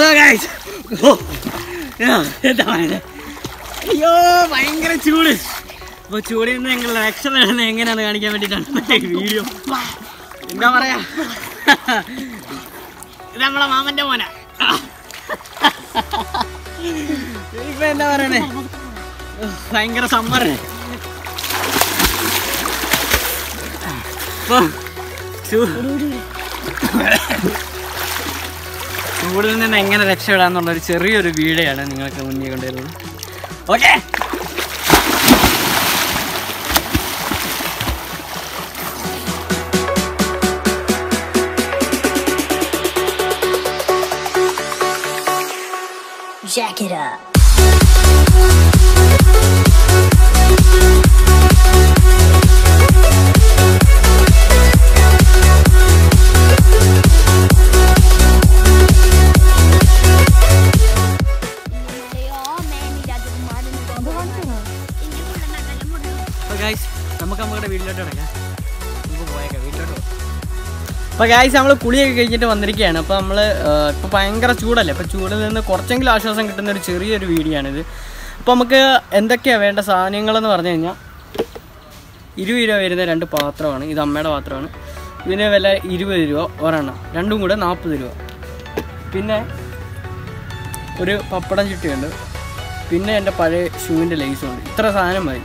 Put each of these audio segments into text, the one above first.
Hello guys അയ്യോ ഭയങ്കര ചൂട്. അപ്പോൾ ചൂടിൽ നിന്ന് ഞങ്ങൾ രക്ഷ നേടുന്നത് എങ്ങനെയാണ് കാണിക്കാൻ വേണ്ടിയിട്ടാണ് മറ്റേ വീഡിയോ എന്താ പറയാ? ഇത് നമ്മളെ മാമന്റെ മോന. ഇപ്പൊ എന്താ പറയണേ? ഭയങ്കര സമ്മർ ഇപ്പൊ ചൂ- ചൂടിൽ നിന്ന് എങ്ങനെ രക്ഷപ്പെടാന്നുള്ള ഒരു ചെറിയൊരു വീടയാണ് നിങ്ങൾക്ക് മുന്നിൽ കൊണ്ടുവരുന്നത് ഓക്കെ Jack it up. നമ്മുടെ വീട്ടിലോട്ട് കിടക്കാം നമുക്ക് പോയേക്കാം വീട്ടിലോട്ട് അപ്പോൾ ഗായ്സ് നമ്മൾ കുളിയൊക്കെ കഴിഞ്ഞിട്ട് വന്നിരിക്കുകയാണ്. അപ്പോൾ നമ്മൾ ഇപ്പോൾ ഭയങ്കര ചൂടല്ലേ? അപ്പോൾ ചൂടിൽ നിന്ന് കുറച്ചെങ്കിലും ആശ്വാസം കിട്ടുന്ന ഒരു ചെറിയൊരു വീഡിയോ ആണിത്. അപ്പോൾ നമുക്ക് എന്തൊക്കെയാണ് വേണ്ട സാധനങ്ങളെന്ന് പറഞ്ഞു കഴിഞ്ഞാൽ ഇരുപത് രൂപ വരുന്ന രണ്ട് പാത്രമാണ്. ഇത് അമ്മയുടെ പാത്രമാണ്. ഇതിന് വില ഇരുപത് രൂപ ഒരെണ്ണം. രണ്ടും കൂടെ നാൽപ്പത് രൂപ. പിന്നെ ഒരു പപ്പടം ചുട്ടിയുണ്ട്. പിന്നെ എന്റെ പഴയ ഷൂവിന്റെ ലേസും ഉണ്ട്. ഇത്ര സാധനം മതി.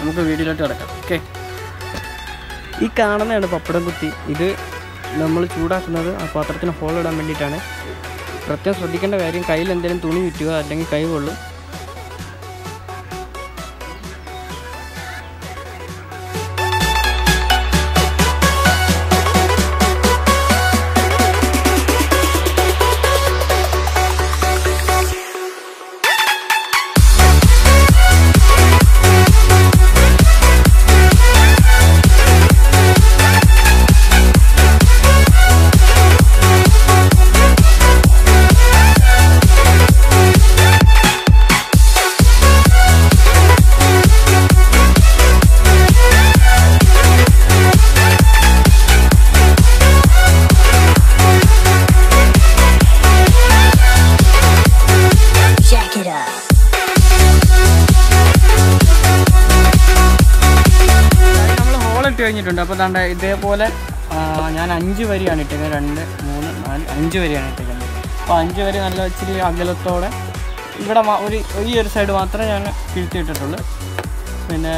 നമുക്ക് വീട്ടിലോട്ട് കിടക്കാം. ഓക്കെ ഈ കാണുന്നതാണ് പപ്പടം കുത്തി. ഇത് നമ്മൾ ചൂടാക്കുന്നത് ആ പാത്രത്തിന് ഹോൾ ഇടാൻ വേണ്ടിയിട്ടാണ്. പ്രത്യേകം ശ്രദ്ധിക്കേണ്ട കാര്യം കയ്യിൽ എന്തെങ്കിലും തുണി ചുറ്റുക അല്ലെങ്കിൽ കൈ കൊള്ളും. കഴിഞ്ഞിട്ടുണ്ട്. അപ്പോൾ ദാണ്ട ഇതേപോലെ ഞാൻ അഞ്ച് വരിയാണ് ഇട്ടേക്കുന്നത്. രണ്ട് മൂന്ന് നാല് അഞ്ച് വരിയാണ് ഇട്ടേക്കുന്നത്. അപ്പോൾ അഞ്ച് വരി നല്ല ഇച്ചിരി അകലത്തോടെ ഇവിടെ ഒരു ഈ ഒരു സൈഡ് മാത്രമേ ഞാൻ കിഴുത്തിയിട്ടിട്ടുള്ളൂ. പിന്നെ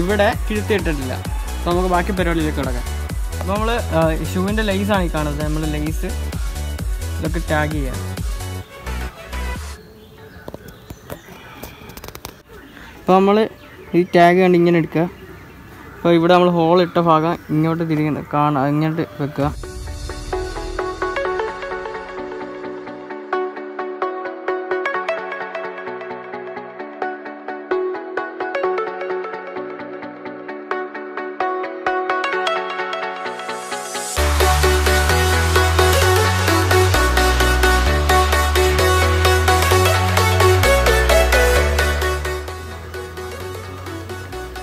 ഇവിടെ കിഴുത്തിയിട്ടിട്ടില്ല. അപ്പോൾ നമുക്ക് ബാക്കി പരിപാടിയിലേക്ക് കിടക്കാം. അപ്പോൾ നമ്മൾ ഷൂവിന്റെ ലെയ്സാണ് ഈ കാണുന്നത്. നമ്മൾ ലെയ്സ് ഇതൊക്കെ ടാഗ് ചെയ്യാം. അപ്പോൾ നമ്മൾ ഈ ടാഗ് കണ്ട് ഇങ്ങനെ എടുക്കുക. അപ്പോൾ ഇവിടെ നമ്മൾ ഹോൾ ഇട്ട ഭാഗം ഇങ്ങോട്ട് തിരിയുന്നത് കാണാം ഇങ്ങോട്ട് വെക്കുക.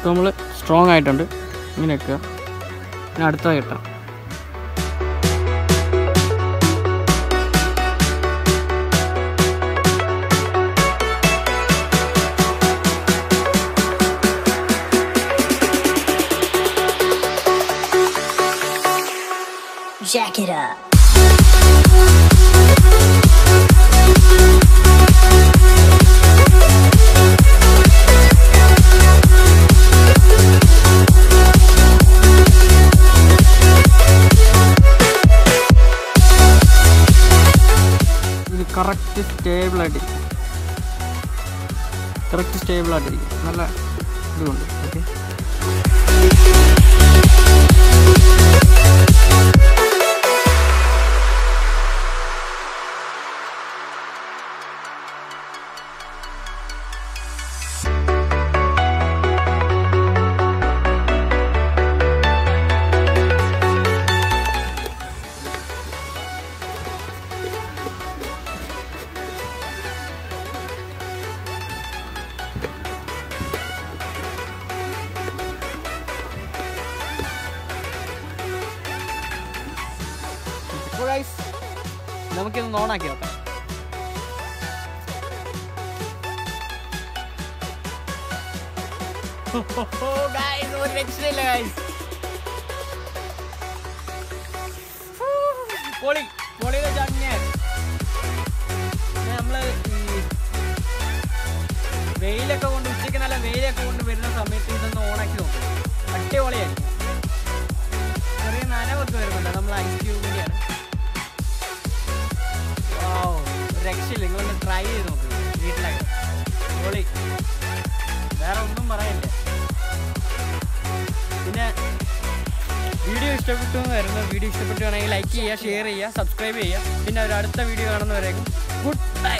ഇപ്പോൾ നമ്മൾ സ്ട്രോങ് ആയിട്ടുണ്ട്. ഇങ്ങനെ വെക്കുക പിന്നെ അടുത്ത കെട്ടാം Jack it up. കറക്റ്റ് സ്റ്റേബിളായിട്ട് കറക്റ്റ് സ്റ്റേബിളായിട്ടിരിക്കും നല്ല ഇതുകൊണ്ട് ഓക്കെ ഗൈസ് നമുക്കിതൊന്ന് ഓണാക്കി നോക്കാം. നമ്മൾ വെയിലൊക്കെ കൊണ്ട് ഉച്ചയ്ക്ക് നല്ല വെയിലൊക്കെ കൊണ്ട് വരുന്ന സമയത്ത് ഇതൊന്ന് ഓണാക്കി നോക്കും. അടിപൊളിയായിരിക്കും. ചെറിയ നനവൊക്കെ വരുന്നുണ്ട്. നമ്മൾ ഐസ് ക്യൂബ് രക്ഷയില്ല. നിങ്ങളൊന്ന് ട്രൈ ചെയ്ത് നോക്ക്. വീട്ടിലൊക്കെ പൊളി. വേറെ ഒന്നും പറയല്ലേ? പിന്നെ വീഡിയോ ഇഷ്ടപ്പെട്ടു എന്ന് വരുന്നു വീഡിയോ ഇഷ്ടപ്പെട്ടുവാണെങ്കിൽ ലൈക്ക് ചെയ്യുക ഷെയർ ചെയ്യുക സബ്സ്ക്രൈബ് ചെയ്യുക. പിന്നെ ഒരു അടുത്ത വീഡിയോ കാണുന്നവരേക്കും ഗുഡ് ബൈ